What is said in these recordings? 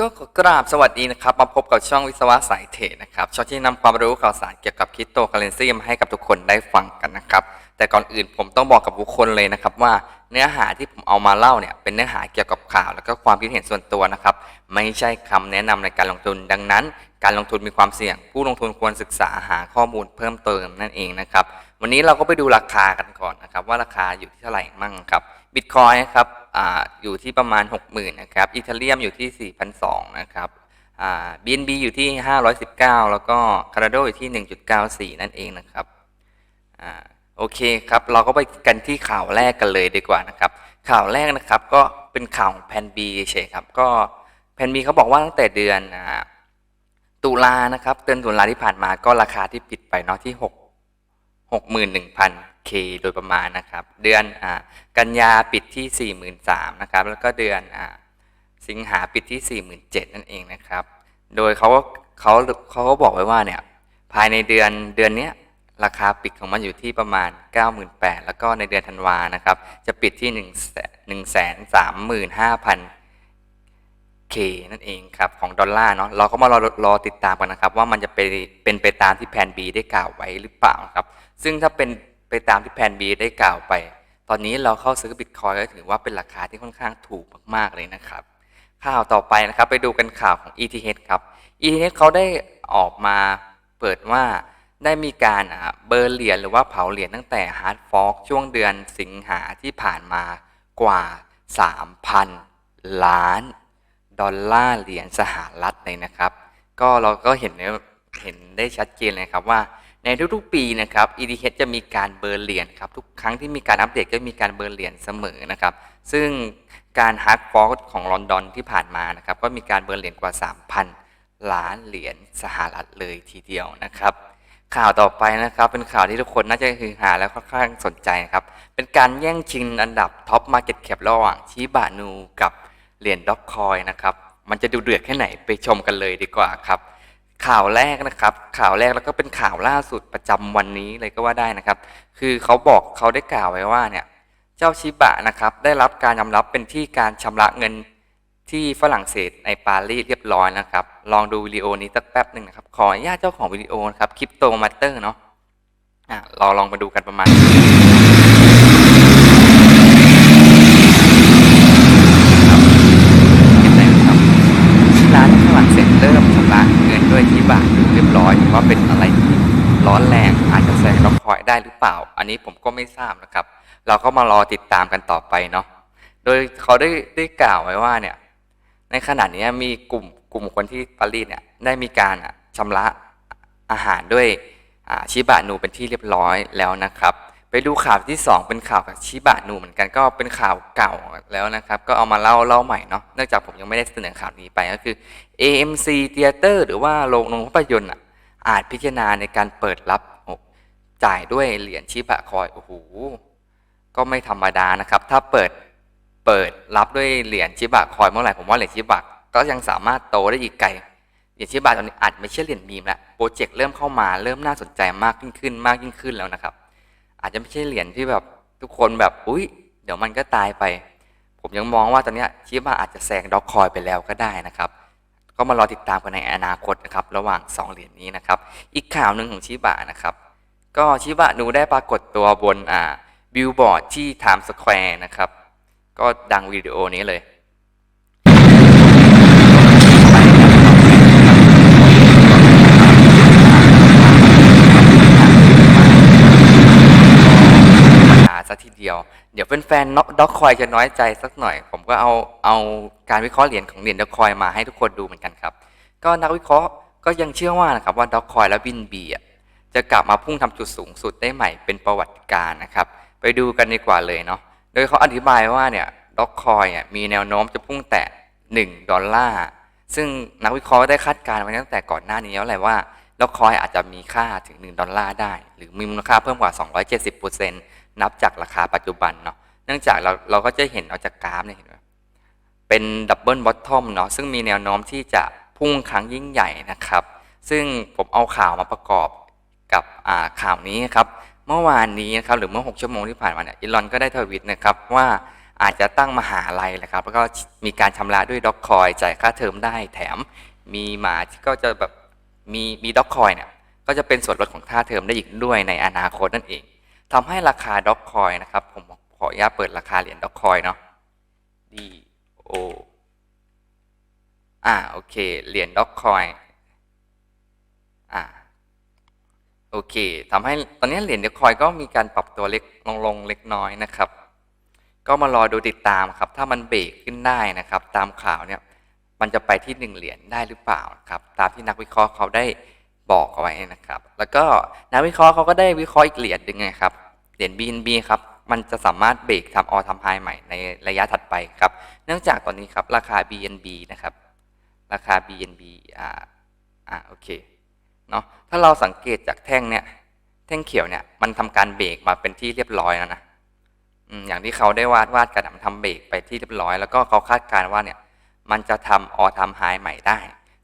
ก็ขอกราบสวัสดีนะครับ มาพบกับช่องวิศวะสายเทรดนะครับ ช่องที่นำความรู้ข่าวสารเกี่ยวกับคริปโตเคอเรนซีมาให้กับทุกคนได้ฟังกันนะครับ แต่ก่อนอื่นผมต้องบอกกับทุกคนเลยนะครับว่าเนื้อหาที่ผมเอามาเล่าเนี่ยเป็นเนื้อหาเกี่ยวกับข่าว แล้วก็ความคิดเห็นส่วนตัวนะครับ ไม่ใช่คำแนะนำในการลงทุนดังนั้น การลงทุนมีความเสี่ยง ผู้ลงทุนควรศึกษาหาข้อมูลเพิ่มเติมนั่นเองนะครับ วันนี้เราก็ไปดูราคากันก่อนนะครับ ว่าราคาอยู่ที่เท่าไหร่มั่งครับบิตคอยนะครับออยู่ที่ประมาณ 60,000นะครับอีเทเรียมอยู่ที่ 4,200นะครับอ่า BNB อยู่ที่ 519 แล้วก็ Cardano อยู่ที่ 1.94 นั่นเองนะครับอโอเคครับ เราก็ไปกันที่ข่าวแรกกันเลยดีกว่านะครับ ข่าวแรกนะครับก็เป็นข่าวของแพนบีเฉยครับ ก็แพนบีเขาบอกว่าตั้งแต่เดือนอตุลานะครับเดือนตุลาที่ผ่านมาก็ราคาที่ปิดไปเนาะที่6 61,000 K โดยประมาณนะครับ เดือนอกันยาปิดที่ 43,000นะครับ แล้วก็เดือนอสิงหาปิดที่ 47,000 นั่นเองนะครับ โดยเขาก็เขาเขาก็บอกไว้ว่าเนี่ยภายในเดือนเดือนนี้ราคาปิดของมันอยู่ที่ประมาณ 98,000 แล้วก็ในเดือนธันวานะครับ จะปิดที่1 1 35,000 K นั่นเองครับ ของดอลลาร์เนาะเราก็มารอรอติดตามกันนะครับ ว่ามันจะเป็นเป็นไปตามที่แผน B ได้กล่าวไว้หรือเปล่าครับ ซึ่งถ้าเป็นไปตามที่แผน B ได้กล่าวไป ตอนนี้เราเข้าซื้อบิตคอยก็ถือว่าเป็นราคาที่ค่อนข้างถูกมากๆเลยนะครับ ข่าวต่อไปนะครับไปดูกันข่าวของ ETH ครับ ETH เขาได้ออกมาเปิดว่าได้มีการเบอร์เหรียญหรือว่าเผาเหรียญตั้งแต่ฮาร์ดฟอกช่วงเดือนสิงหาที่ผ่านมากว่า 3,000 ล้าน ดอลลาร์เหรียญสหรัฐเลยนะครับ ก็เราก็เห็นเห็นได้ชัดเจนเลยครับว่า ในทุกๆปีนะครับ ETH จะมีการเบิร์นเหรียญครับทุกครั้งที่มีการอัปเดตก็มีการเบิร์นเหรียญเสมอนะครับ ซึ่งการฮาร์ดฟอร์ของลอนดอนที่ผ่านมานะครับก็มีการเบิร์นเหรียญกว่า 3,000 ล้านเหรียญสหรัฐเลยทีเดียวนะครับ ข่าวต่อไปนะครับเป็นข่าวที่ทุกคนน่าจะฮือฮาและค่อนข้างสนใจนะครับเป็นการแย่งชิงอันดับท็อปมาร์เก็ตแคประหว่างชิบานูกับเหรียญด็อกคอยนะครับมันจะดูเดือดแค่ไหนไปชมกันเลยดีกว่าครับ ข่าวแรกนะครับ ข่าวแรกแล้วก็เป็นข่าวล่าสุดประจำวันนี้เลยก็ว่าได้นะครับ คือเขาบอกเขาได้กล่าวไว้ว่าเนี่ยเจ้าชิบะนะครับได้รับการยอมรับเป็นที่การชำระเงินที่ฝรั่งเศสในปารีสเรียบร้อยนะครับ ลองดูวิดีโอนี้สักแป๊บหนึ่งนะครับ ขออนุญาตเจ้าของวิดีโอนะครับคริปโตมาเตอร์เนาะอะเราลองมาดูกันประมาณนี้ครับเห็นไหมครับที่ร้านฝรั่งเศสเริ่มชำระเงินด้วยชิบะเรียบร้อยถือว่าเป็นอะไรที่ร้อนแรงอาจจะแซงล็อกคอย ได้หรือเปล่า อันนี้ผมก็ไม่ทราบนะครับ เราก็มารอติดตามกันต่อไปเนาะโดยเขาได้ได้กล่าวไว้ว่าเนี่ยในขณะนี้มีกลุ่มกลุ่มคนที่ปารีสเนี่ยได้มีการอะชำระอาหารด้วยชิบะนูเป็นที่เรียบร้อยแล้วนะครับ ไปดูข่าวที่ 2 เป็นข่าวกับชิบะนูเหมือนกันก็เป็นข่าวเก่าแล้วนะครับ ก็เอามาเล่าเล่าใหม่เนาะเนื่องจากผมยังไม่ได้เสนอข่าวนี้ไปก็คือ AMC Theater หรือว่าโรงโรงภาพยนตร์อะอาจพิจารณาในการเปิดรับ จ่ายด้วยเหรียญชิบะคอยโอ้โหก็ไม่ธรรมดานะครับ ถ้าเปิดเปิดรับด้วยเหรียญชิบะคอยเมื่อไหร่ผมว่าเหรียญชิบะก็ยังสามารถโตได้อีกไกลเหรียญชิบะตอนนี้อาจไม่ใช่เหรียญมีมแล้วโปรเจกต์เริ่มเข้ามาเริ่มน่าสนใจมากยิ่งขึ้นมากยิ่งขึ้นแล้วนะครับ อาจจะไม่ใช่เหรียญที่แบบทุกคนแบบอุ้ยเดี๋ยวมันก็ตายไป ผมยังมองว่าตอนนี้ชิบะอาจจะแซงด็อกคอยไปแล้วก็ได้นะครับก็มารอติดตามกันในอนาคตนะครับ ระหว่าง 2 เหรียญนี้นะครับ อีกข่าวหนึ่งของชิบะนะครับ ก็ชิบะนูได้ปรากฏตัวบนอ่าบิลบอร์ดที่ไทม์สแควร์นะครับ ก็ดังวิดีโอนี้เลยหาซะทีเดียว เดี๋ยวแฟนๆด็อกคอยจะน้อยใจสักหน่อย ผมก็เอาเอาการวิเคราะห์เหรียญของเหรียญด็อกคอยมาให้ทุกคนดูเหมือนกันครับ ก็นักวิเคราะห์ก็ยังเชื่อว่านะครับว่าด็อกคอยและบินบีอะ จะกลับมาพุ่งทำจุดสูงสุดได้ใหม่เป็นประวัติการนะครับ ไปดูกันดีกว่าเลยเนาะโดยเขาอธิบายว่าเนี่ยด็อกคอยอะมีแนวโน้มจะพุ่งแตะ 1 ดอลลาร์ ซึ่งนักวิเคราะห์ได้คาดการณ์ไว้ตั้งแต่ก่อนหน้านี้แล้วแหละว่าด็อกคอยอาจจะมีค่าถึง 1 ดอลลาร์ได้ หรือมีมูลค่าเพิ่มกว่า 270%นับจากราคาปัจจุบันเนาะเนื่องจากเราเราก็จะเห็นเอาจากกราฟเนี่ยเห็นไหมเป็นดับเบิลบอททอมเนาะซึ่งมีแนวโน้มที่จะพุ่งครั้งยิ่งใหญ่นะครับ ซึ่งผมเอาข่าวมาประกอบ ข่าวนี้ครับเมื่อวานนี้นะครับหรือเมื่อ 6 ชั่วโมงที่ผ่านมาเนี่ยอีลอนก็ได้ทวิตนะครับว่าอาจจะตั้งมหาลัยแหละครับแล้วก็มีการชำระด้วยด็อกคอยจ่ายค่าเทอมได้แถม มีหมาที่ก็จะแบบมีมีด็อกคอยเนี่ยก็จะเป็นส่วนลดของค่าเทอมได้อีกด้วยในอนาคตนั่นเองทำให้ราคาด็อกคอยนะครับผมขออนุญาตเปิดราคาเหรียญด็อกคอยเนาะ D O อ่าโอเคเหรียญด็อกคอยอ่า โอเคทำให้ตอนนี้เหรียญเดคอยก็มีการปรับตัวเล็กลงลงเล็กน้อยนะครับ ก็มารอดูติดตามครับ ถ้ามันเบรกขึ้นได้นะครับ ตามข่าวเนี่ยมันจะไปที่หนึ่งเหรียญได้หรือเปล่าครับตามที่นักวิเคราะห์เขาได้บอกเอาไว้นะครับ แล้วก็นักวิเคราะห์เขาก็ได้วิเคราะห์อีกเหรียญหนึ่งนะครับเหรียญ BNB ครับมันจะสามารถเบรกทำออทำไฮใหม่ในระยะถัดไปครับ เนื่องจากตอนนี้ครับราคา BNB นะครับ ราคา BNB อ่าอ่าโอเค เนาะถ้าเราสังเกตจากแท่งเนี่ยแท่งเขียวเนี่ยมันทำการเบรกมาเป็นที่เรียบร้อยแล้วนะอย่างที่เขาได้วาดวาดกันอะมันทำเบรกไปที่เรียบร้อย แล้วก็เขาคาดการณ์ว่าเนี่ยมันจะทำออทำไฮใหม่ได้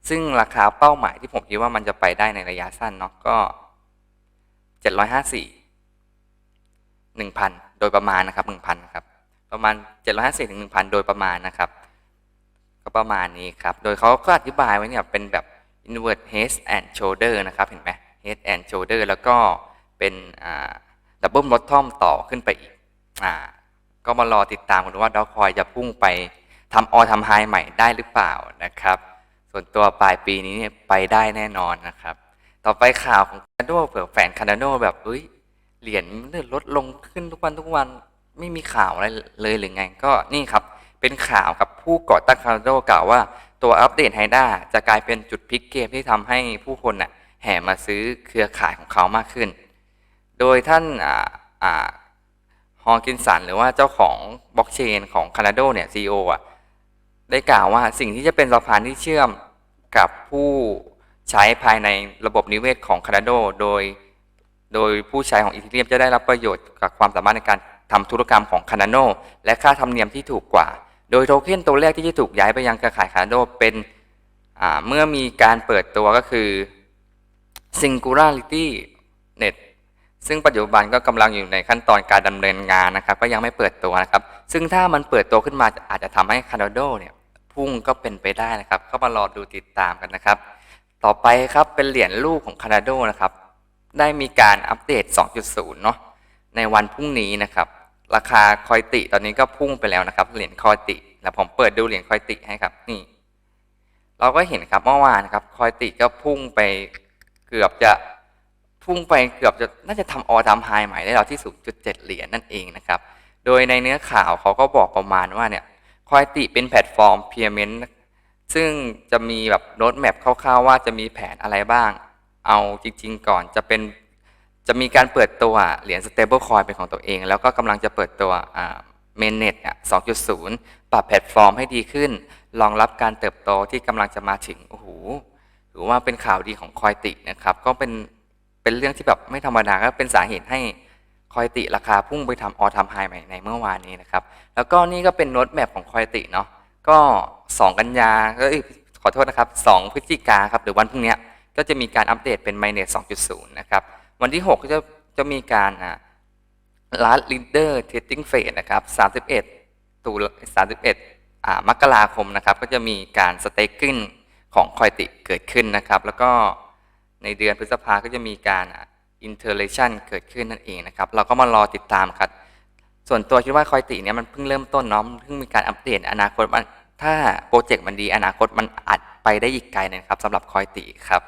ซึ่งราคาเป้าหมายที่ผมคิดว่ามันจะไปได้ในระยะสั้นเนาะก็เจ็ดร้อยห้าสี่หนึ่งพันโดยประมาณนะครับหนึ่งพันครับประมาณเจ็ดร้อยห้าสิบถึงหนึ่งพันโดยประมาณนะครับ ก็ประมาณนี้ครับ โดยเขาก็อธิบายไว้เนี่ยเป็นแบบ invert head and shoulder นะครับเห็นไหม head and shoulder แล้วก็เป็น double bottom ต่อขึ้นไปอีกอก็มารอติดตามกันว่าดอคอยจะพุ่งไปทำออทำไฮใหม่ได้หรือเปล่านะครับ ส่วนตัวปลายปีนี้เนี่ยไปได้แน่นอนนะครับ ต่อไปข่าวของคานาโดเผื่อแฟนคานาโดแบบเฮ้ยเหรียญมันลดลงขึ้นทุกวันทุกวันไม่มีข่าวอะไรเลยหรือไง ก็นี่ครับเป็นข่าวครับผู้ก่อตั้งคานาโดกล่าวว่า ตัวอัปเดตไฮด้าจะกลายเป็นจุดพลิกเกมที่ทำให้ผู้คนน่ะแห่มาซื้อเครือข่ายของเขามากขึ้น โดยท่านอ่าอ่าฮอกินสันหรือว่าเจ้าของบล็อกเชนของคานาโดเนี่ยซีออะได้กล่าวว่าสิ่งที่จะเป็นสะพานที่เชื่อมกับผู้ใช้ภายในระบบนิเวศของ Cardano โดย โดยผู้ใช้ของอี h เ r ียมจะได้รับประโยชน์กับความสามารถในการทำธุรกรรมของ Cardano และค่าธรรมเนียมที่ถูกกว่า โดยโทเค็นตัวแรกที่จะถูกย้ายไปยังเครือข่าย Cardano เป็นเมื่อมีการเปิดตัวก็คือ Singularity Net ซึ่งปัจจุบันก็กำลังอยู่ในขั้นตอนการดำเนินงานนะครับ ก็ยังไม่เปิดตัวนะครับ ซึ่งถ้ามันเปิดตัวขึ้นมาอาจจะทำให้ Cardano เนี่ยพุ่งก็เป็นไปได้นะครับก็มารอดูติดตามกันนะครับ ต่อไปครับเป็นเหรียญลูกของ Cardano นะครับ ได้มีการอัปเดต 2.0 เนาะในวันพรุ่งนี้นะครับ ราคาคอยติตอนนี้ก็พุ่งไปแล้วนะครับ เหรียญคอยติแล้วผมเปิดดูเหรียญคอยติให้ครับ นี่ เราก็เห็นครับเมื่อวานครับ คอยติก็พุ่งไปเกือบจะพุ่งไปเกือบจะน่าจะทำออทำไฮใหม่ได้แล้วที่ 0.7 เหรียญนั่นเองนะครับ โดยในเนื้อข่าวเขาก็บอกประมาณว่าเนี่ยคอยติเป็นแพลตฟอร์ม Peerment ซึ่งจะมีแบบโน้ตแมพคร่าวๆว่าจะมีแผนอะไรบ้าง เอาจริง ๆ ก่อนจะเป็น จะมีการเปิดตัวเหรียญ stable coin เป็นของตัวเอง แล้วก็กำลังจะเปิดตัว mainnet 2.0 ปรับแพลตฟอร์มให้ดีขึ้น รองรับการเติบโตที่กำลังจะมาถึง โอ้โหถือว่าเป็นข่าวดีของคอยตินะครับ ก็เป็นเป็นเรื่องที่แบบไม่ธรรมดา ก็เป็นสาเหตุให้คอยติราคาพุ่งไปทำออทำไฮใหม่ในเมื่อวานนี้นะครับ แล้วก็นี่ก็เป็นโน้ตแมพของคอยติเนาะ ก็ 2 กันยาเอ้ยขอโทษนะครับ 2 พฤศจิกาครับหรือวันพรุ่งนี้ก็จะมีการอัปเดตเป็น Mainnet 2.0 นะครับ วันที่6ก็จะจะมีการอ่า Last Leader Testing Phase นะครับ 31ตุลา31อ่ามกราคมนะครับ ก็จะมีการ Staking ของคอยติเกิดขึ้นนะครับ แล้วก็ในเดือนพฤษภาก็จะมีการอ่า Interaction เกิดขึ้นนั่นเองนะครับ เราก็มารอติดตามครับ ส่วนตัวคิดว่าคอยติเนี่ยมันเพิ่งเริ่มต้นเนาะเพิ่งมีการอัปเดตอนาคตมันถ้าโปรเจกต์มันดีอนาคตมันอาจไปได้อีกไกลนะครับสำหรับคอยติครับ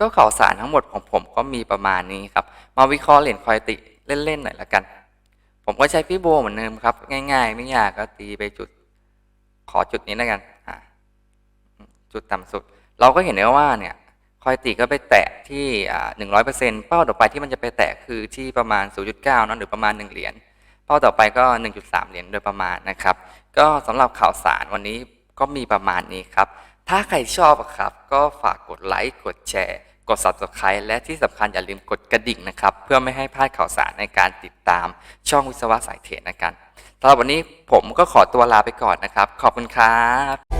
ก็ข่าวสารทั้งหมดของผมก็มีประมาณนี้ครับ มาวิเคราะห์เหรียญคอยติเล่นๆหน่อยละกัน ผมก็ใช้พี่โบเหมือนเดิมครับ ง่าย ๆ ไม่ยากก็ตีไปจุด ขอจุดนี้แล้วกันจุดต่ำสุด เราก็เห็นได้ว่าเนี่ยคอยติก็ไปแตะที่หนึ่งร้อยเปอร์เซ็นต์เป้าต่อไปที่มันจะไปแตะคือที่ประมาณ 0.9เนอะหรือประมาณ 1 เหรียญเป้าต่อไปก็ 1.3 เหรียญโดยประมาณนะครับ ก็สำหรับข่าวสารวันนี้ก็มีประมาณนี้ครับ ถ้าใครชอบครับ ก็ฝากกดไลค์กดแชร์ กด subscribe และที่สำคัญอย่าลืมกดกระดิ่งนะครับ เพื่อไม่ให้พลาดข่าวสารในการติดตามช่องวิศวะสายเทรดนะครับสำหรับวันนี้ผมก็ขอตัวลาไปก่อนนะครับ ขอบคุณครับ